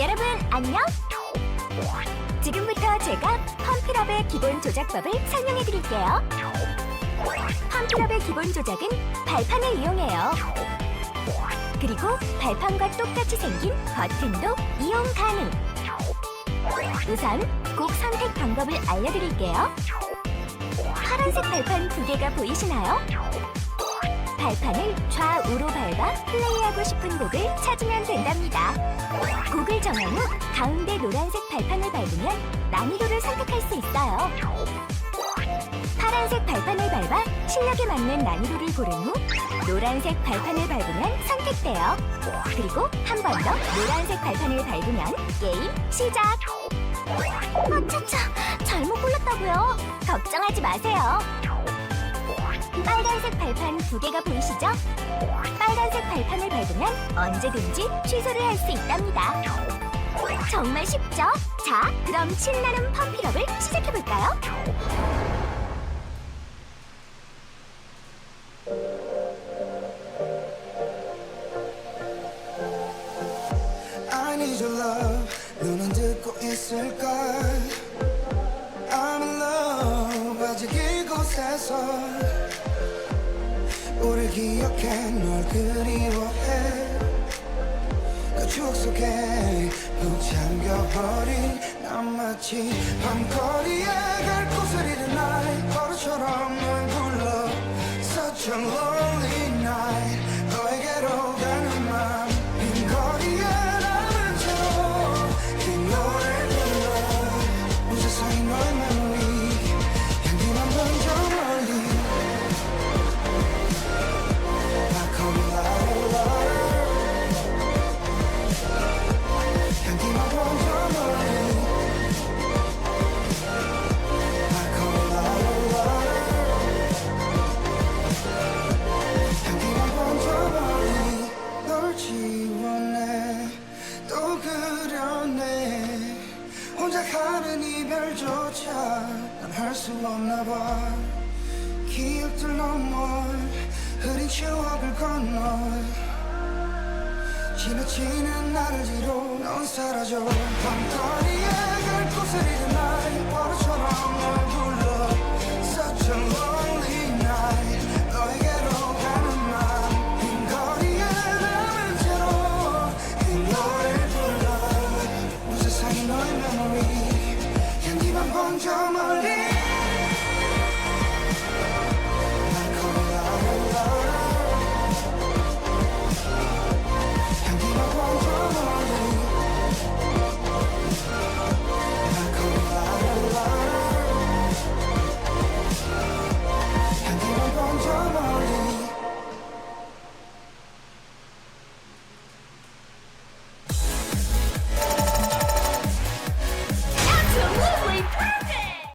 여러분 안녕? 지금부터 제가 펌프럽의 기본 조작법을 설명해 드릴게요. 펌프럽의 기본 조작은 발판을 이용해요. 그리고 발판과 똑같이 생긴 버튼도 이용 가능. 우선 곡 선택 방법을 알려드릴게요. 파란색 발판 두 개가 보이시나요? 발판을 좌우로 밟아 플레이하고 싶은 곡을 찾으면 된답니다. 곡을 정한 후 가운데 노란색 발판을 밟으면 난이도를 선택할 수 있어요. 파란색 발판을 밟아 실력에 맞는 난이도를 고른 후 노란색 발판을 밟으면 선택돼요. 그리고 한 번 더 노란색 발판을 밟으면 게임 시작! 아차차, 잘못 골랐다고요? 걱정하지 마세요. 빨간색 발판 두 개가 보이시죠? 빨간색 발판을 밟으면 언제든지 취소를 할 수 있답니다. 정말 쉽죠? 자, 그럼 신나는 펌피럽을 시작해볼까요? 있을까 I'm in love 아직 이곳에서 우릴 기억해 널 그리워해. 그 추억 속에 푹 잠겨버린 난 마치 밤거리에 갈 곳을 잃은 나의 버릇처럼 널 불러 Such a lonely night 가는 이별조차 난 할 수 없나 봐. 기억들 넘어 흐린 추억을 건너 지나치는 나를 뒤로 넌 사라져. 밤거리에 갈 곳을 잃은 나의 버릇처럼 널 불러 Don't